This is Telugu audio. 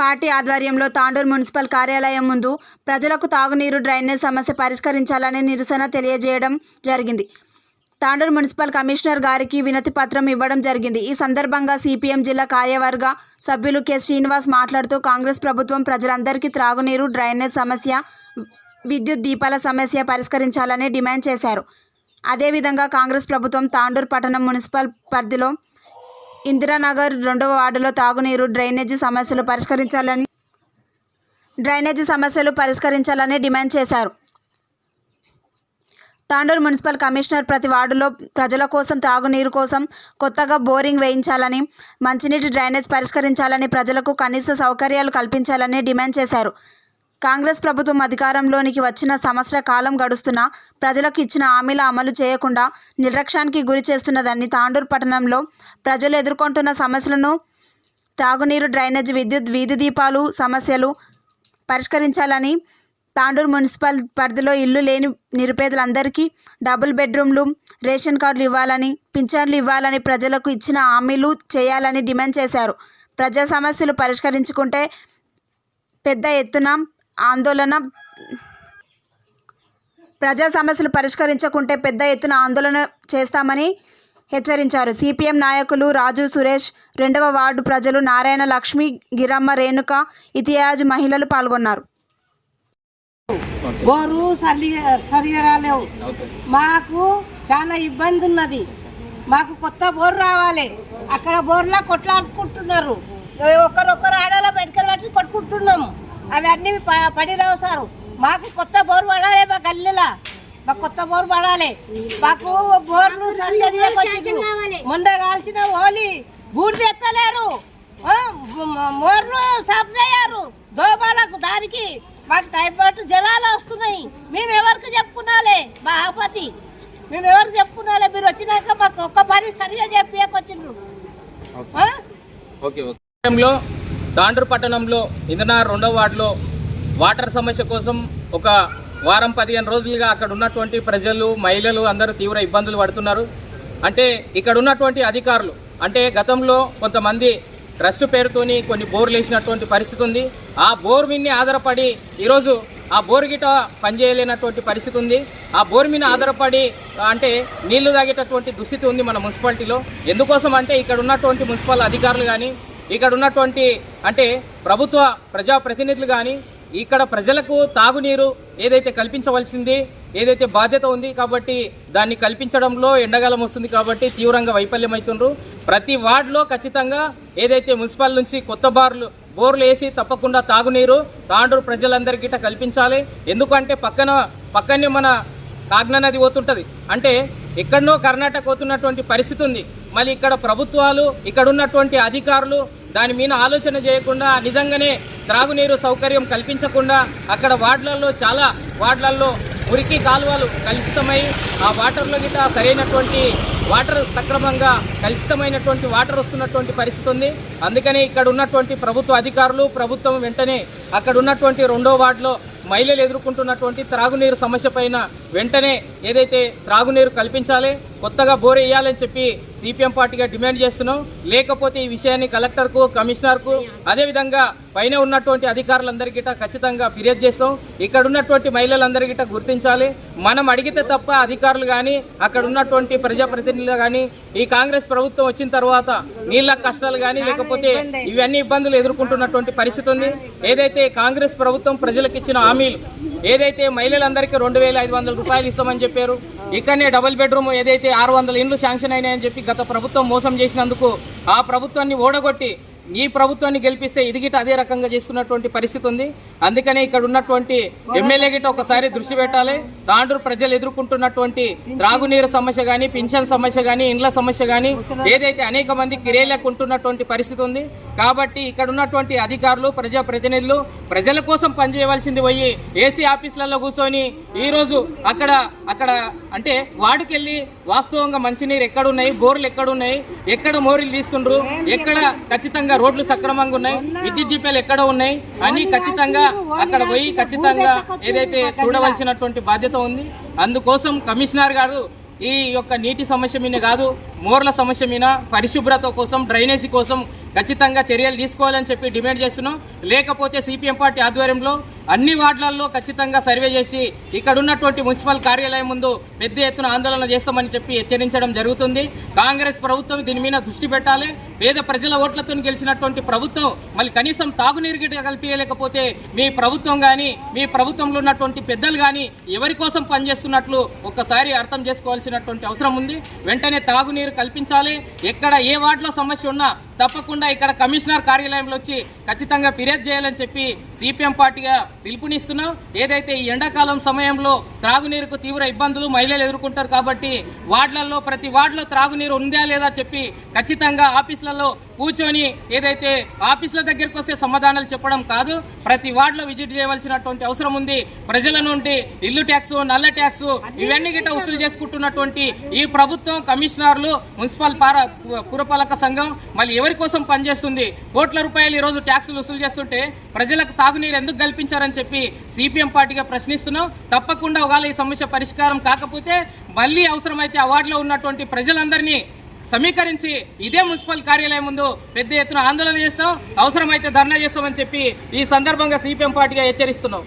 పార్టీ ఆధ్వర్యంలో తాండూరు మున్సిపల్ కార్యాలయం ముందు ప్రజలకు తాగునీరు డ్రైనేజ్ సమస్య పరిష్కరించాలని నిరసన తెలియజేయడం జరిగింది. తాండూరు మున్సిపల్ కమిషనర్ గారికి వినతి పత్రం ఇవ్వడం జరిగింది. ఈ సందర్భంగా సిపిఎం జిల్లా కార్యవర్గ సభ్యులు కె. శ్రీనివాస్ మాట్లాడుతూ కాంగ్రెస్ ప్రభుత్వం ప్రజలందరికీ త్రాగునీరు డ్రైనేజ్ సమస్య విద్యుత్ దీపాల సమస్య పరిష్కరించాలని డిమాండ్ చేశారు. అదేవిధంగా కాంగ్రెస్ ప్రభుత్వం తాండూరు పట్టణం మున్సిపల్ పరిధిలో ఇందిరానగర్ రెండవ వార్డులో తాగునీరు డ్రైనేజీ సమస్యలు పరిష్కరించాలని డ్రైనేజీ సమస్యలు పరిష్కరించాలని డిమాండ్ చేశారు. తాండూరు మున్సిపల్ కమిషనర్ ప్రతి వార్డులో ప్రజల కోసం తాగునీరు కోసం కొత్తగా బోరింగ్ వేయించాలని మంచినీటి డ్రైనేజ్ పరిష్కరించాలని ప్రజలకు కనీస సౌకర్యాలు కల్పించాలని డిమాండ్ చేశారు. కాంగ్రెస్ ప్రభుత్వం అధికారంలోనికి వచ్చిన సంవత్సర కాలం గడుస్తున్నా ప్రజలకు ఇచ్చిన హామీల అమలు చేయకుండా నిర్లక్ష్యానికి గురి చేస్తున్నదని తాండూరు పట్టణంలో ప్రజలు ఎదుర్కొంటున్న సమస్యలను తాగునీరు డ్రైనేజ్ విద్యుత్ వీధి దీపాలు సమస్యలు పరిష్కరించాలని తాండూరు మున్సిపల్ పరిధిలో ఇల్లు లేని నిరుపేదలందరికీ డబుల్ బెడ్రూమ్లు రేషన్ కార్డులు ఇవ్వాలని పింఛన్లు ఇవ్వాలని ప్రజలకు ఇచ్చిన హామీలు చేయాలని డిమాండ్ చేశారు. ప్రజా సమస్యలు పరిష్కరించుకుంటే పెద్ద ఎత్తున ఆందోళన. ప్రజా సమస్యలు పరిష్కరించకుంటే పెద్ద ఎత్తున ఆందోళన చేస్తామని హెచ్చరించారు. సిపిఎం నాయకులు రాజు సురేష్ రెండవ వార్డు ప్రజలు నారాయణ లక్ష్మి గిరమ్మ రేణుక ఇతియాజ్ మహిళలు పాల్గొన్నారు. బోరు సరి సరిగా రాలేవు మాకు చాలా ఇబ్బంది ఉన్నది మాకు కొత్త బోరు రావాలి. అక్కడ బోర్లా కొట్లాడుకుంటున్నారు. ఒకరొకరు ఆడాల మెడికల్ పట్టి కొట్టుకుంటున్నాము అవి అన్ని ప- పడి రావు సారు. మాకు కొత్త బోరు పడాలి మా గల్లీలా. మాకు కొత్త బోరు పడాలి. మాకు బోర్లు. మొన్న కాల్చిన హోలీ బూడిద ఎత్తలేరు. మోర్లు సాఫ్ చేయారు. దోబాలకు దానికి మాకు టైఫాయిడ్ జ్వరాలు వస్తున్నాయి. మేము ఎవరికి చెప్పుకున్నాలే? మా ఆపతి. మేము ఎవరికి చెప్పుకున్నాలే? మీరు వచ్చినాక మాకు ఒక్క పని సరిగా చెప్పియకొచ్చిండ్రు ఆ? ఓకే తాండ్రు పట్టణంలో ఇందనార్ రెండవ వార్డులో వాటర్ సమస్య కోసం ఒక వారం పదిహేను రోజులుగా అక్కడ ఉన్నటువంటి ప్రజలు మహిళలు అందరూ తీవ్ర ఇబ్బందులు పడుతున్నారు. అంటే ఇక్కడ ఉన్నటువంటి అధికారులు అంటే గతంలో కొంతమంది ట్రస్ట్ పేరుతోని కొన్ని బోర్లు వేసినటువంటి పరిస్థితి ఉంది. ఆ బోర్ మీద ఆధారపడి ఈరోజు ఆ బోర్ గిట పనిచేయలేనటువంటి పరిస్థితి ఉంది. ఆ బోర్ మీద ఆధారపడి అంటే నీళ్ళు తాగేటటువంటి దుస్థితి ఉంది మన మున్సిపాలిటీలో. ఎందుకోసం అంటే ఇక్కడ ఉన్నటువంటి మున్సిపల్ అధికారులు కానీ ఇక్కడ ఉన్నటువంటి అంటే ప్రభుత్వ ప్రజాప్రతినిధులు కానీ ఇక్కడ ప్రజలకు తాగునీరు ఏదైతే కల్పించవలసింది ఏదైతే బాధ్యత ఉంది కాబట్టి దాన్ని కల్పించడంలో ఎండకాలం వస్తుంది కాబట్టి తీవ్రంగా వైఫల్యమవుతుండ్రు ప్రతి వార్డులో ఖచ్చితంగా ఏదైతే మున్సిపల్ నుంచి కొత్త బార్లు బోర్లు వేసి తప్పకుండా తాగునీరు తాండూరు ప్రజలందరికీ కల్పించాలి. ఎందుకంటే పక్కన పక్కనే మన కాగ్నా నది పోతుంటుంది. అంటే ఎక్కడనో కర్ణాటక పోతున్నటువంటి పరిస్థితి ఉంది. మళ్ళీ ఇక్కడ ప్రభుత్వాలు ఇక్కడ ఉన్నటువంటి అధికారులు దాని మీద ఆలోచన చేయకుండా నిజంగానే త్రాగునీరు సౌకర్యం కల్పించకుండా అక్కడ వార్డులలో చాలా వార్డులలో మురికి కాలువలు కలుషితమై ఆ వాటర్లో గిట సరైనటువంటి వాటర్ సక్రమంగా కలుషితమైనటువంటి వాటర్ వస్తున్నటువంటి పరిస్థితి ఉంది. అందుకనే ఇక్కడ ఉన్నటువంటి ప్రభుత్వ అధికారులు ప్రభుత్వం వెంటనే అక్కడ ఉన్నటువంటి రెండో వార్డులో మహిళలు ఎదుర్కొంటున్నటువంటి త్రాగునీరు సమస్య పైన వెంటనే ఏదైతే త్రాగునీరు కల్పించాలి కొత్తగా బోర్ వేయాలని చెప్పి సిపిఎం పార్టీగా డిమాండ్ చేస్తున్నాం. లేకపోతే ఈ విషయాన్ని కలెక్టర్కు కమిషనర్కు అదేవిధంగా పైన ఉన్నటువంటి అధికారులందరికీ ఖచ్చితంగా ఫిర్యాదు చేస్తాం. ఇక్కడ ఉన్నటువంటి మహిళలందరికీ గుర్తించాలి. మనం అడిగితే తప్ప అధికారులు కానీ అక్కడ ఉన్నటువంటి ప్రజాప్రతినిధులు కానీ ఈ కాంగ్రెస్ ప్రభుత్వం వచ్చిన తర్వాత నీళ్ళ కష్టాలు కానీ లేకపోతే ఇవన్నీ ఇబ్బందులు ఎదుర్కొంటున్నటువంటి పరిస్థితి ఉంది. ఏదైతే కాంగ్రెస్ ప్రభుత్వం ప్రజలకు ఇచ్చిన హామీలు ఏదైతే మహిళలందరికీ రెండు వేల ఐదు వందల రూపాయలు ఇస్తామని చెప్పారు ఇక్కడనే డబుల్ బెడ్రూమ్ ఏదైతే ఆరు వందల ఇండ్లు శాంక్షన్ అయినాయని చెప్పి గత ప్రభుత్వం మోసం చేసినందుకు ఆ ప్రభుత్వాన్ని ఓడగొట్టి ఈ ప్రభుత్వాన్ని గెలిపిస్తే ఇది గిట అదే రకంగా చేస్తున్నటువంటి పరిస్థితి ఉంది. అందుకనే ఇక్కడ ఉన్నటువంటి ఎమ్మెల్యే గిట ఒకసారి దృష్టి పెట్టాలి. తాండ్రు ప్రజలు ఎదుర్కొంటున్నటువంటి త్రాగునీరు సమస్య కానీ పింఛన్ సమస్య కానీ ఇండ్ల సమస్య కానీ ఏదైతే అనేక మంది కిరేలకు ఉంటున్నటువంటి పరిస్థితి ఉంది. కాబట్టి ఇక్కడ ఉన్నటువంటి అధికారులు ప్రజాప్రతినిధులు ప్రజల కోసం పనిచేయవలసింది పోయి ఏసీ ఆఫీసులలో కూర్చొని ఈ రోజు అక్కడ అక్కడ అంటే వాడికెళ్ళి వాస్తవంగా మంచినీరు ఎక్కడున్నాయి బోర్లు ఎక్కడున్నాయి ఎక్కడ మోరీలు తీస్తుండ్రు ఎక్కడ ఖచ్చితంగా రోడ్లు సక్రమంగా ఉన్నాయి విద్యుత్ దీపాలు ఎక్కడ ఉన్నాయి. అని ఖచ్చితంగా అక్కడ పోయి ఖచ్చితంగా ఏదైతే చూడవలసినటువంటి బాధ్యత ఉంది. అందుకోసం కమిషనర్ గారు ఈ యొక్క నీటి సమస్య మీద కాదు మోర్ల సమస్య మీద పరిశుభ్రత కోసం డ్రైనేజీ కోసం ఖచ్చితంగా చర్యలు తీసుకోవాలని చెప్పి డిమాండ్ చేస్తున్నాం. లేకపోతే సిపిఎం పార్టీ ఆధ్వర్యంలో అన్ని వార్డులలో ఖచ్చితంగా సర్వే చేసి ఇక్కడ ఉన్నటువంటి మున్సిపల్ కార్యాలయం ముందు పెద్ద ఎత్తున ఆందోళన చేస్తామని చెప్పి హెచ్చరించడం జరుగుతుంది. కాంగ్రెస్ ప్రభుత్వం దీని మీద దృష్టి పెట్టాలి. పేద ప్రజల ఓట్లతో గెలిచినటువంటి ప్రభుత్వం మళ్ళీ కనీసం తాగునీరు గిట్ట కల్పించలేకపోతే మీ ప్రభుత్వం కానీ మీ ప్రభుత్వంలో ఉన్నటువంటి పెద్దలు కానీ ఎవరి కోసం పనిచేస్తున్నట్లు ఒక్కసారి అర్థం చేసుకోవాల్సినటువంటి అవసరం ఉంది. వెంటనే తాగునీరు కల్పించాలి. ఎక్కడ ఏ వార్డులో సమస్య ఉన్నా తప్పకుండా ఇక్కడ కమిషనర్ కార్యాలయంలో వచ్చి ఖచ్చితంగా ఫిర్యాదు చేయాలని చెప్పి సిపిఎం పార్టీగా పిలుపునిస్తున్నాం. ఏదైతే ఈ ఎండాకాలం సమయంలో త్రాగునీరుకు తీవ్ర ఇబ్బందులు మహిళలు ఎదుర్కొంటారు కాబట్టి వార్డులలో ప్రతి వార్డులో త్రాగునీరు ఉందా లేదా చెప్పి ఖచ్చితంగా ఆఫీసులలో కూర్చొని ఏదైతే ఆఫీసుల దగ్గరికి వస్తే సమాధానాలు చెప్పడం కాదు. ప్రతి వార్డులో విజిట్ చేయవలసినటువంటి అవసరం ఉంది. ప్రజల నుండి ఇల్లు ట్యాక్స్ నల్ల ట్యాక్స్ ఇవన్నీ గిట్ట వసూలు చేసుకుంటున్నటువంటి ఈ ప్రభుత్వం కమిషనర్లు మున్సిపల్ పార పురపాలక సంఘం మళ్ళీ ఎవరి కోసం పనిచేస్తుంది? కోట్ల రూపాయలు ఈరోజు ట్యాక్సులు వసూలు చేస్తుంటే ప్రజలకు తాగునీరు ఎందుకు కల్పించారని చెప్పి సిపిఎం పార్టీగా ప్రశ్నిస్తున్నాం. తప్పకుండా ఒకవేళ ఈ సమస్య పరిష్కారం కాకపోతే మళ్ళీ అవసరమైతే అవార్డులో ఉన్నటువంటి ప్రజలందరినీ సమీకరించి ఇదే మున్సిపల్ కార్యాలయం ముందు పెద్ద ఎత్తున ఆందోళన చేస్తాం. అవసరమైతే ధర్నా చేస్తామని చెప్పి ఈ సందర్భంగా సిపిఎం పార్టీగా హెచ్చరిస్తున్నాం.